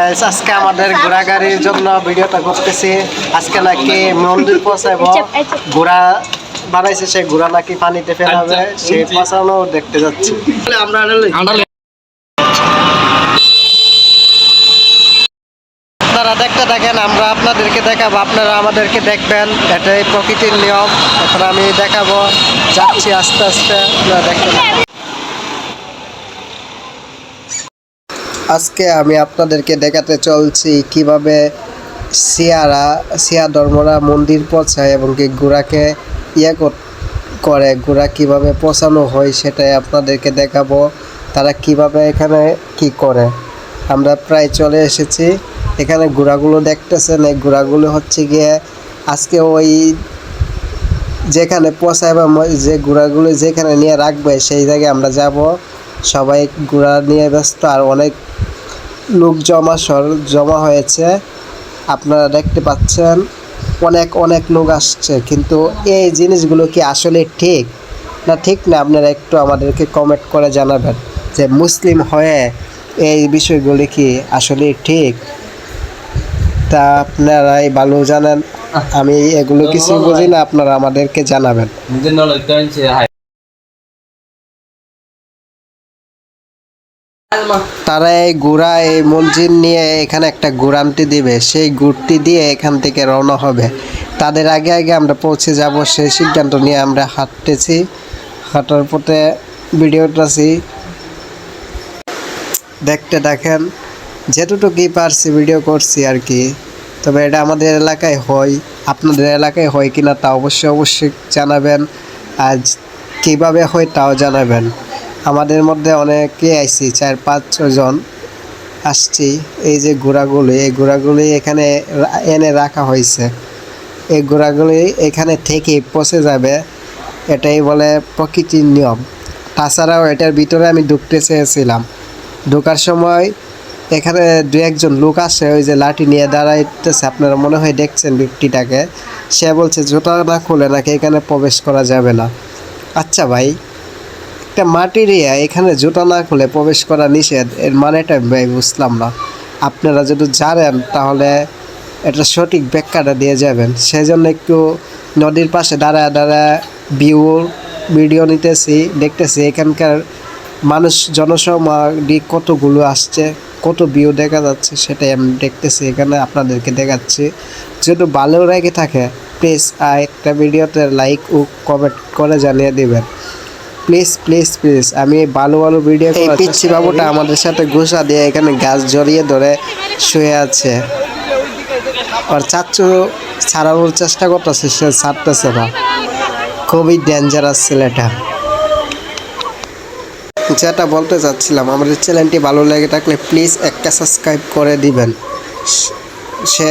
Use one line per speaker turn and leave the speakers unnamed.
আজকে আমাদের ঘোড়া গাড়ির জন্য ভিডিওটা করতেছি। আজকে নাকি মন্দির পৌঁছাবো। ঘোড়া বানাইছে সে ঘোড়া নাকি পানিতে ফেলাবে সেই পৌঁছানো দেখতে যাচ্ছি। আপনারা দেখতে থাকেন আমরা আপনাদেরকে দেখাবো। আপনারা আমাদেরকে দেখবেন। এটাই প্রকৃতির নিয়ম। এখন আমি দেখাবো। যাচ্ছি আস্তে আস্তে। আপনারা দেখতে আজকে আমি আপনাদেরকে দেখাতে চলছি কীভাবে সিয়ারা, সিয়া ধর্মরা মন্দির পৌঁছায় এবং কি ঘোড়াকে ইয়ে করে ঘোড়া কীভাবে পৌঁছানো হয় সেটাই আপনাদেরকে দেখাবো। তারা কীভাবে এখানে কি করে। আমরা প্রায় চলে এসেছি। এখানে ঘোড়াগুলো দেখতেছেন। এই ঘোড়াগুলো হচ্ছে গিয়ে আজকে ওই যেখানে পৌঁছায় বা যে ঘোড়াগুলো যেখানে নিয়ে রাখবে সেই জায়গায় আমরা যাব। সবাই ঘোড়া নিয়ে ব্যস্ত আর অনেক লোক জমা সর, জমা হয়েছে। আপনারা দেখতে পাচ্ছেন, অনেক অনেক লোক আসছে। কিন্তু এই জিনিসগুলো কি আসলে ঠিক? না ঠিক না, আপনারা একটু আমাদেরকে কমেন্ট করে জানাবেন যে মুসলিম হয়ে এই বিষয়গুলি কি আসলে ঠিক? তা আপনারাই ভালো জানেন, আমি এগুলো কিছু বুঝি না, আপনারা আমাদেরকে জানাবেন। তারা এই গুড়া এই মঞ্জির নিয়ে এখানে একটা গুড়ানটি দিবে। সেই গুড়টি দিয়ে এখান থেকে রওনা হবে। তাদের আগে আগে আমরা পৌঁছে যাব। সেই সিদ্ধান্ত নিয়ে আমরা হাঁটতেছি। হাঁটার পথে ভিডিওটাছি দেখতে দেখেন, যেটুকুই পারছি ভিডিও করছি আর কি। তবে এটা আমাদের এলাকায় হয়। আপনাদের এলাকায় হয় কিনা তা অবশ্যই অবশ্যই জানাবেন। আজ কীভাবে হয় তাও জানাবেন। আমাদের মধ্যে অনেকে আইছি চার পাঁচ ছজন আসছি। এই যে ঘোড়াগুলি, এই ঘোড়াগুলি এখানে এনে রাখা হয়েছে। এই ঘোড়াগুলি এখানে থেকে পচে যাবে, এটাই বলে প্রকৃতির নিয়ম। তাছাড়াও এটার ভিতরে আমি ঢুকতে চেয়েছিলাম। ঢোকার সময় এখানে দু একজন লোক আসে, ওই যে লাঠি নিয়ে দাঁড়াইতেছে। আপনারা মনে হয় দেখছেন ব্যক্তিটাকে। সে বলছে, জুতা না খুলে নাকি এখানে প্রবেশ করা যাবে না? আচ্ছা ভাই। একটা মাটির ইয়া, এখানে জুতা না খুলে প্রবেশ করা নিষেধ, এর মানেটা ভাই বুঝলাম না। আপনারা যদি জানেন, তাহলে এটা সঠিক ব্যাখ্যাটা দিয়ে যাবেন। সেই জন্য একটু নদীর পাশে দাঁড়ায় দাঁড়ায় ভিউ ভিডিও নিতেছি, দেখতেছি এখানকার মানুষ জনসমাধি কতগুলো আসছে, কত ভিউ দেখা যাচ্ছে, সেটাই আমি দেখতেছি এখানে আপনাদেরকে দেখাচ্ছি। যদি ভালো রেগে থাকে প্লিজ একটা ভিডিওতে লাইক ও কমেন্ট করে জানিয়ে দিবেন। Please please please. আমি ভালো ভালো ভিডিও এই পিচ্ছি বাবুটা আমাদের সাথে ঘুষা দিয়ে এখানে গাছ জড়িয়ে ধরে শুয়ে আছে। আর চাচ্চু ছাড়ানোর চেষ্টা করতেছে সে ছাড়তেছে না। খুবই ডেঞ্জারাস ছেলেটা। যেটা বলতে চাচ্ছিলাম আমাদের চ্যানেলটি ভালো লেগে থাকলে প্লিজ একটা সাবস্ক্রাইব করে দিবেন। সে